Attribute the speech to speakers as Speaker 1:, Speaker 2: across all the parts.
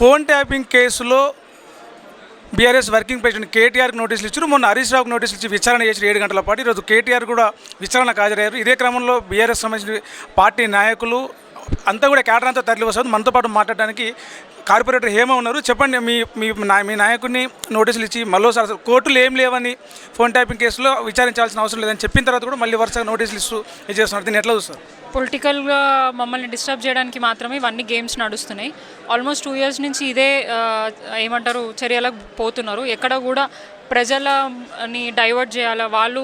Speaker 1: Phone tapping కేసులో BRS working president కేటీఆర్కి నోటీసులు ఇచ్చారు. మొన్న హరీష్ రావుకి నోటీసులు ఇచ్చి విచారణ చేసి ఏడు గంటల పాటు. ఈరోజు కేటీఆర్ కూడా విచారణకు హాజరయ్యారు. ఇదే క్రమంలో బీఆర్ఎస్ సంబంధించిన పార్టీ నాయకులు అంతా కూడా కేటర్ అంతా తరలి వస్తుంది. మనతో పాటు మాట్లాడడానికి కార్పొరేటర్ హేమ ఉన్నారు. చెప్పండి మీ మీ మీ నాయకుడిని నోటీసులు ఇచ్చి మళ్ళీసారి కోర్టులు ఏం లేవని ఫోన్ ట్యాపింగ్ కేసులో విచారించాల్సిన అవసరం లేదని చెప్పిన తర్వాత కూడా మళ్ళీ వరుసగా నోటీసులు ఇస్తూ ఇది చేస్తున్నారు. దీన్ని ఎట్లా చూస్తారు?
Speaker 2: పొలిటికల్గా మమ్మల్ని డిస్టర్బ్ చేయడానికి మాత్రమే ఇవన్నీ గేమ్స్ నడుస్తున్నాయి. ఆల్మోస్ట్ టూ ఇయర్స్ నుంచి ఇదే ఏమంటారు చర్యలకు పోతున్నారు. ఎక్కడ కూడా ప్రజలని డైవర్ట్ చేయాలా? వాళ్ళు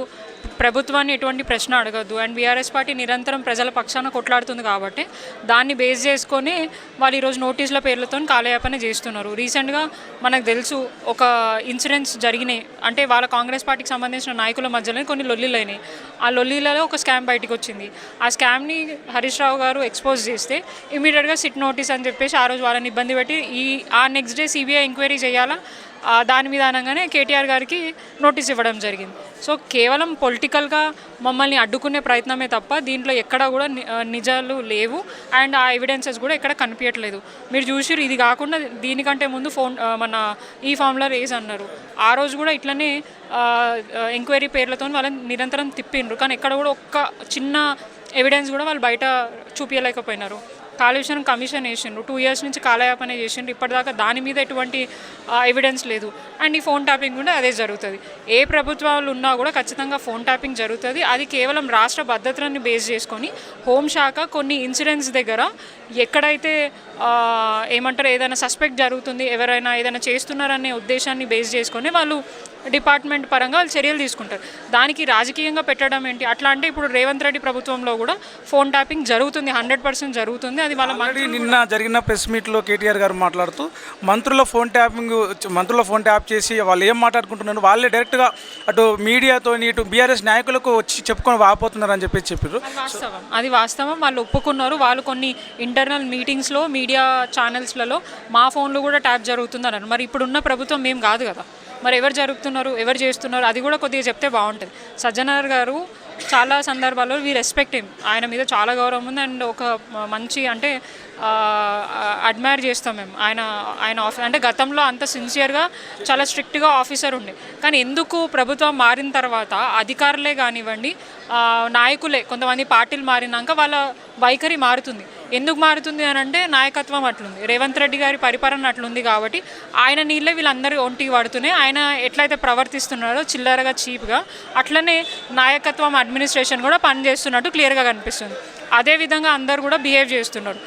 Speaker 2: ప్రభుత్వాన్ని ఎటువంటి ప్రశ్న అడగద్దు. అండ్ బీఆర్ఎస్ పార్టీ నిరంతరం ప్రజల పక్షాన కొట్లాడుతుంది కాబట్టి దాన్ని బేస్ చేసుకొని వాళ్ళు ఈరోజు నోటీసుల పేర్లతో కాలయాపన చేస్తున్నారు. రీసెంట్గా మనకు తెలుసు ఒక ఇన్సిడెంట్స్ జరిగినాయి. అంటే వాళ్ళ కాంగ్రెస్ పార్టీకి సంబంధించిన నాయకుల మధ్యలో కొన్ని లొల్లిలు ఆ లొల్లిలలో ఒక స్కామ్ బయటకు వచ్చింది. ఆ స్కామ్ని హరీష్ రావు గారు ఎక్స్పోజ్ చేస్తే ఇమీడియట్గా సిట్ నోటీస్ అని చెప్పేసి ఆ రోజు వాళ్ళని ఇబ్బంది పెట్టి ఈ ఆ నెక్స్ట్ డే సిబిఐ ఎంక్వైరీ చేయాలా? దాని విధానంగానే కేటీఆర్ గారికి నోటీస్ ఇవ్వడం జరిగింది. సో కేవలం పొలిటికల్గా మమ్మల్ని అడ్డుకునే ప్రయత్నమే తప్ప దీంట్లో ఎక్కడా కూడా నిజాలు లేవు. అండ్ ఆ ఎవిడెన్సెస్ కూడా ఎక్కడ కనిపించట్లేదు. మీరు చూసిరు ఇది కాకుండా దీనికంటే ముందు ఫోన్ మన ఈ ఫామ్లో రేజ్ అన్నారు. ఆ రోజు కూడా ఇట్లనే ఎంక్వైరీ పేర్లతో వాళ్ళని నిరంతరం తిప్పిండ్రు కానీ ఎక్కడ కూడా ఒక్క చిన్న ఎవిడెన్స్ కూడా వాళ్ళు బయట చూపించలేకపోయినారు కాలుష్యం కమిషన్ వేసిండ్రు. టూ ఇయర్స్ నుంచి కాలయాపన చేసిండ్రు. ఇప్పటిదాకా దాని మీద ఎటువంటి ఎవిడెన్స్ లేదు. అండ్ ఈ ఫోన్ ట్యాపింగ్ కూడా అదే జరుగుతుంది. ఏ ప్రభుత్వాలు ఉన్నా కూడా ఖచ్చితంగా ఫోన్ ట్యాపింగ్ జరుగుతుంది. అది కేవలం రాష్ట్ర భద్రతని బేస్ చేసుకొని హోంశాఖ కొన్ని ఇన్సిడెంట్స్ దగ్గర ఎక్కడైతే ఏమంటారు ఏదైనా సస్పెక్ట్ జరుగుతుంది ఎవరైనా ఏదైనా చేస్తున్నారనే ఉద్దేశాన్ని బేస్ చేసుకొని వాళ్ళు డిపార్ట్మెంట్ పరంగా వాళ్ళు చర్యలు తీసుకుంటారు. దానికి రాజకీయంగా పెట్టడం ఏంటి? అట్లా అంటే ఇప్పుడు రేవంత్ రెడ్డి ప్రభుత్వంలో కూడా ఫోన్ ట్యాపింగ్ జరుగుతుంది హండ్రెడ్ పర్సెంట్ జరుగుతుంది. అది వాళ్ళ
Speaker 1: నిన్న జరిగిన ప్రెస్ మీట్లో కేటీఆర్ గారు మాట్లాడుతూ మంత్రుల ఫోన్ ట్యాపింగ్ మంత్రుల ఫోన్ ట్యాప్ చేసి వాళ్ళు ఏం మాట్లాడుకుంటున్నారు? వాళ్ళే డైరెక్ట్గా అటు మీడియాతో ఇటు బీఆర్ఎస్ నాయకులకు వచ్చి చెప్పుకొని వాపోతున్నారు అని చెప్పేసి చెప్పారు
Speaker 2: అది వాస్తవం. అది వాస్తవం. వాళ్ళు ఒప్పుకున్నారు. వాళ్ళు కొన్ని ఇంటర్నల్ మీటింగ్స్లో మీడియా ఛానల్స్లలో మా ఫోన్లో కూడా ట్యాప్ జరుగుతుంది అన్నారు మరి ఇప్పుడున్న ప్రభుత్వం మేము కాదు కదా. మరి ఎవరు జరుగుతున్నారు ఎవరు చేస్తున్నారు అది కూడా కొద్దిగా చెప్తే బాగుంటుంది. సజ్జనర్ గారు చాలా సందర్భాల్లో వీ రెస్పెక్ట్ హిమ్ ఆయన మీద చాలా గౌరవం ఉంది అండ్ ఒక మంచి అంటే అడ్మైర్ చేస్తాం మేము. ఆయన ఆయన ఆఫీ అంటే గతంలో అంత సిన్సియర్గా చాలా స్ట్రిక్ట్గా ఆఫీసర్ ఉండే. కానీ ఎందుకు ప్రభుత్వం మారిన తర్వాత అధికారులే కానివ్వండి నాయకులే కొంతమంది పార్టీలు మారినాక వాళ్ళ వైఖరి మారుతుంది. ఎందుకు మారుతుంది అని అంటే నాయకత్వం అట్లుంది. రేవంత్ రెడ్డి గారి పరిపాలన అట్లుంది కాబట్టి ఆయన నీళ్ళే వీళ్ళందరూ ఒంటికి పడుతున్నాయి. ఆయన ఎట్లయితే ప్రవర్తిస్తున్నారో చిల్లరగా చీప్గా అట్లనే నాయకత్వం అడ్మినిస్ట్రేషన్ కూడా పనిచేస్తున్నట్టు క్లియర్గా కనిపిస్తుంది. అదేవిధంగా అందరు కూడా బిహేవ్ చేస్తున్నారు.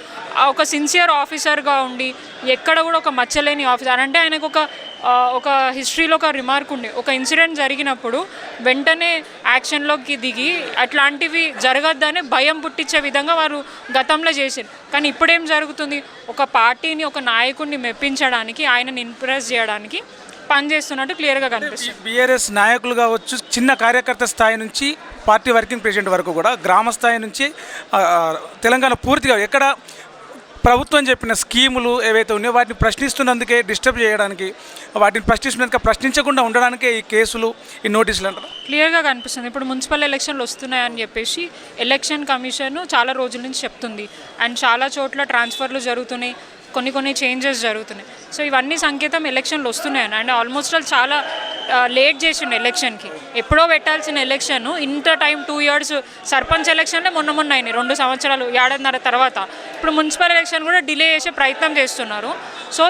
Speaker 2: ఒక సిన్సియర్ ఆఫీసర్గా ఉండి ఎక్కడ కూడా ఒక మచ్చలేని ఆఫీసర్ అంటే ఆయనకు ఒక ఒక హిస్టరీలో ఒక రిమార్క్ ఉండే. ఒక ఇన్సిడెంట్ జరిగినప్పుడు వెంటనే యాక్షన్లోకి దిగి అట్లాంటివి జరగద్దని భయం పుట్టించే విధంగా వారు గతంలో చేశారు. కానీ ఇప్పుడేం జరుగుతుంది? ఒక పార్టీని ఒక నాయకుడిని మెప్పించడానికి ఆయనని ఇంప్రెస్ చేయడానికి పనిచేస్తున్నట్టు క్లియర్గా కనిపిస్తుంది.
Speaker 1: బీఆర్ఎస్ నాయకులు కావచ్చు చిన్న కార్యకర్త స్థాయి నుంచి పార్టీ వర్కింగ్ ప్రెసిడెంట్ వరకు కూడా గ్రామ స్థాయి నుంచి తెలంగాణ పూర్తిగా ఎక్కడ ప్రభుత్వం చెప్పిన స్కీములు ఏవైతే ఉన్నాయో వాటిని ప్రశ్నిస్తున్నందుకే డిస్టర్బ్ చేయడానికి వాటిని ప్రశ్నిస్తున్నందుక ప్రశ్నించకుండా ఉండడానికే ఈ కేసులు ఈ నోటీసులు అంటారు
Speaker 2: క్లియర్గా కనిపిస్తుంది. ఇప్పుడు మున్సిపల్ ఎలక్షన్లు వస్తున్నాయని చెప్పేసి ఎలక్షన్ కమిషన్ చాలా రోజుల నుంచి చెప్తుంది. అండ్ చాలా చోట్ల ట్రాన్స్ఫర్లు జరుగుతున్నాయి కొన్ని కొన్ని చేంజెస్ జరుగుతున్నాయి. సో ఇవన్నీ సంకేతం ఎలక్షన్లు వస్తున్నాయని. అండ్ ఆల్మోస్ట్ ఆల్ చాలా లేట్ చేసిండు ఎలక్షన్కి. ఎప్పుడో పెట్టాల్సిన ఎలక్షన్ ఇంత టైం టూ ఇయర్స్ సర్పంచ్ ఎలక్షన్లే మొన్న మొన్న అయినాయి రెండు సంవత్సరాలు ఏడాదిన్నర తర్వాత. ఇప్పుడు మున్సిపల్ ఎలక్షన్ కూడా డిలే చేసే ప్రయత్నం చేస్తున్నారు. సో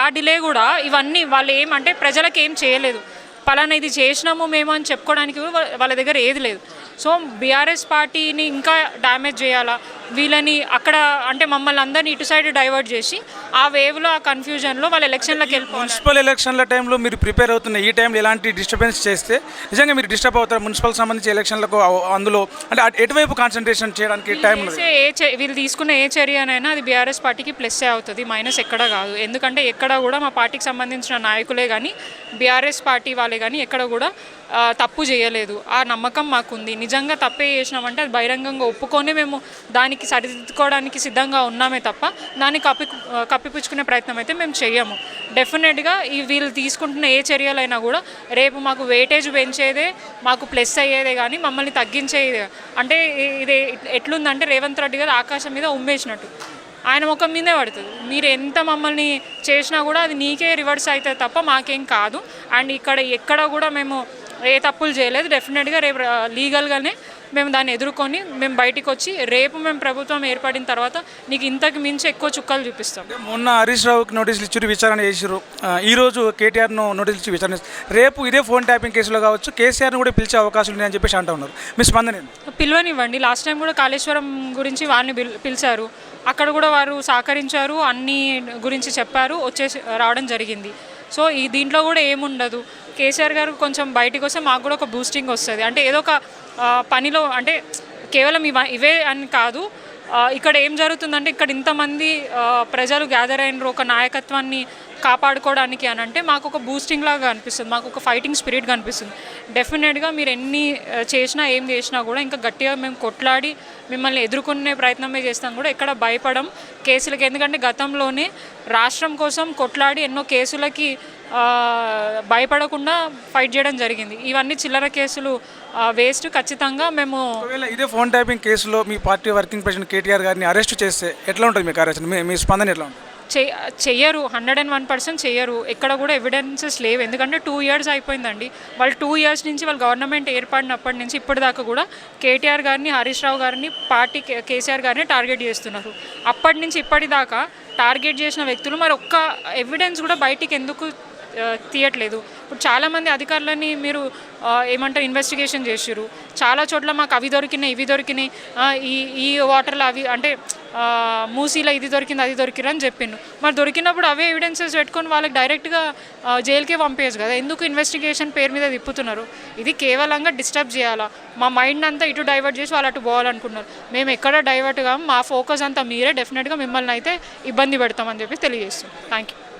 Speaker 2: ఆ డిలే కూడా ఇవన్నీ వాళ్ళు ఏమంటే ప్రజలకు ఏం చేయలేదు. పలానా ఇది చేసినాము మేము అని చెప్పుకోవడానికి వాళ్ళ దగ్గర ఏది లేదు. సో బీఆర్ఎస్ పార్టీని ఇంకా డ్యామేజ్ చేయాలా? వీళ్ళని అక్కడ అంటే మమ్మల్ని అందరినీ ఇటు సైడ్ డైవర్ట్ చేసి ఆ వేవ్లో ఆ కన్ఫ్యూజన్లో వాళ్ళ ఎలక్షన్లకు వెళ్ళిపోవాలి.
Speaker 1: మున్సిపల్ ఎలక్షన్ల టైంలో మీరు ప్రిపేర్ అవుతున్న ఈ టైంలో ఎలాంటి డిస్టర్బెన్స్ చేస్తే నిజంగా మీరు డిస్టర్బ్ అవుతారు? మున్సిపల్ సంబంధించి ఎలక్షన్లకు అందులో అంటే ఎటువైపు కాన్సన్ట్రేషన్ చేయడానికి టైం
Speaker 2: ఏ చే- వీళ్ళు తీసుకునే ఏ చర్యనైనా అది బీఆర్ఎస్ పార్టీకి ప్లస్ అవుతుంది మైనస్ ఎక్కడ కాదు. ఎందుకంటే ఎక్కడ కూడా మా పార్టీకి సంబంధించిన నాయకులే కానీ బీఆర్ఎస్ పార్టీ వాళ్ళే కానీ ఎక్కడ కూడా తప్పు చేయలేదు. ఆ నమ్మకం మాకుంది. నిజంగా తప్పే చేసినామంటే అది బహిరంగంగా ఒప్పుకొని మేము దానికి సరిదిద్దుకోవడానికి సిద్ధంగా ఉన్నామే తప్ప దాన్ని కప్పి కప్పిపుచ్చుకునే ప్రయత్నం అయితే మేము చెయ్యము. డెఫినెట్గా ఈ వీళ్ళు తీసుకుంటున్న ఏ చర్యలైనా కూడా రేపు మాకు వెయిటేజ్ పెంచేదే మాకు ప్లస్ అయ్యేదే కానీ మమ్మల్ని తగ్గించేదే. అంటే ఇది ఎట్లుందంటే రేవంత్ రెడ్డి గారు ఆకాశం మీద ఉమ్మేసినట్టు. ఆయన ముఖం మీదే పడుతుంది. మీరు ఎంత మమ్మల్ని చేసినా కూడా అది నీకే రివర్స్ అవుతుంది తప్ప మాకేం కాదు. అండ్ ఇక్కడ ఎక్కడ కూడా మేము ఏ తప్పులు చేయలేదు. డెఫినెట్గా రేపు లీగల్గానే మేము దాన్ని ఎదుర్కొని మేము బయటికి వచ్చి రేపు మేము ప్రభుత్వం ఏర్పడిన తర్వాత నీకు ఇంతకు మించి ఎక్కువ చుక్కలు చూపిస్తాం.
Speaker 1: మొన్న హరీష్ రావుకి నోటీసులు ఇచ్చారు విచారణ చేసారు ఈ రోజు కేటీఆర్ను నోటీసులు ఇచ్చి విచారణ. రేపు ఇదే ఫోన్ ట్యాపింగ్ కేసులో కావచ్చు కేసీఆర్ను కూడా పిలిచే అవకాశం ఉన్నాయని చెప్పేసి అంటూ ఉన్నారు. మీ స్పందన?
Speaker 2: పిలువనివ్వండి. లాస్ట్ టైం కూడా కాళేశ్వరం గురించి వారిని పిల్- పిలిచారు. అక్కడ కూడా వారు సహకరించారు అన్ని గురించి చెప్పారు వచ్చేసి రావడం జరిగింది. సో ఈ దీంట్లో కూడా ఏముండదు. కేసీఆర్ గారు కొంచెం బయటికి వస్తే మాకు కూడా ఒక బూస్టింగ్ వస్తుంది. అంటే ఏదో ఒక పనిలో అంటే కేవలం ఇవ ఇవే అని కాదు. ఇక్కడ ఏం జరుగుతుందంటే ఇక్కడ ఇంతమంది ప్రజలు గ్యాదర్ అయినరు. ఒక నాయకత్వాన్ని కాపాడుకోవడానికి అని అంటే మాకు ఒక బూస్టింగ్ లాగా అనిపిస్తుంది. మాకు ఒక ఫైటింగ్ స్పిరిట్ కనిపిస్తుంది డెఫినెట్గా మీరు ఎన్ని చేసినా ఏం చేసినా కూడా ఇంకా గట్టిగా మేము కొట్లాడి మిమ్మల్ని ఎదుర్కొనే ప్రయత్నమే చేస్తాం కూడా ఎక్కడ భయపడం కేసులకి. ఎందుకంటే గతంలోనే రాష్ట్రం కోసం కొట్లాడి ఎన్నో కేసులకి భయపడకుండా ఫైట్ చేయడం జరిగింది. ఇవన్నీ చిల్లర కేసులు వేస్ట్ ఖచ్చితంగా మేము
Speaker 1: ఇదే ఫోన్ ట్యాపింగ్ కేసులో మీ పార్టీ వర్కింగ్ ప్రెసిడెంట్ కేటీఆర్ గారిని అరెస్ట్ చేస్తే ఎట్లా ఉంటుంది మీ కార్యాచరణ? మీ మీ స్పందన ఎట్లా ఉంటుంది?
Speaker 2: చెయ్యరు హండ్రెడ్ అండ్ వన్ పర్సెంట్ చెయ్యరు. ఎక్కడ కూడా ఎవిడెన్సెస్ లేవు. ఎందుకంటే టూ ఇయర్స్ అయిపోయిందండి. వాళ్ళు టూ ఇయర్స్ నుంచి వాళ్ళు గవర్నమెంట్ ఏర్పడినప్పటి నుంచి ఇప్పటిదాకా కూడా కేటీఆర్ గారిని హరీష్ రావు గారిని పార్టీ కేసీఆర్ గారిని టార్గెట్ చేస్తున్నారు. అప్పటి నుంచి ఇప్పటిదాకా టార్గెట్ చేసిన వ్యక్తులు మరి ఒక్క ఎవిడెన్స్ కూడా బయటికి ఎందుకు తీయట్లేదు. ఇప్పుడు చాలామంది అధికారులని మీరు ఏమంటారు ఇన్వెస్టిగేషన్ చేసిర్రు. చాలా చోట్ల మాకు అవి దొరికినాయి ఇవి దొరికినాయి. ఈ ఈ వాటర్లు అవి అంటే మూసీలో ఇది దొరికింది అది దొరికింది అని చెప్పిండు. మరి దొరికినప్పుడు అవే ఎవిడెన్సెస్ పెట్టుకొని వాళ్ళకి డైరెక్ట్గా జైలుకే పంపేయచ్చు కదా? ఎందుకు ఇన్వెస్టిగేషన్ పేరు మీద తిప్పుతున్నారు? ఇది కేవలంగా డిస్టర్బ్ చేయాలా? మా మైండ్ అంతా ఇటు డైవర్ట్ చేసి వాళ్ళు అటు పోవాలనుకున్నారు మేము ఎక్కడ డైవర్ట్ కాము మా ఫోకస్ అంతా మీరే డెఫినెట్గా మిమ్మల్ని అయితే ఇబ్బంది పెడతామని చెప్పి తెలియజేస్తాం థ్యాంక్ యూ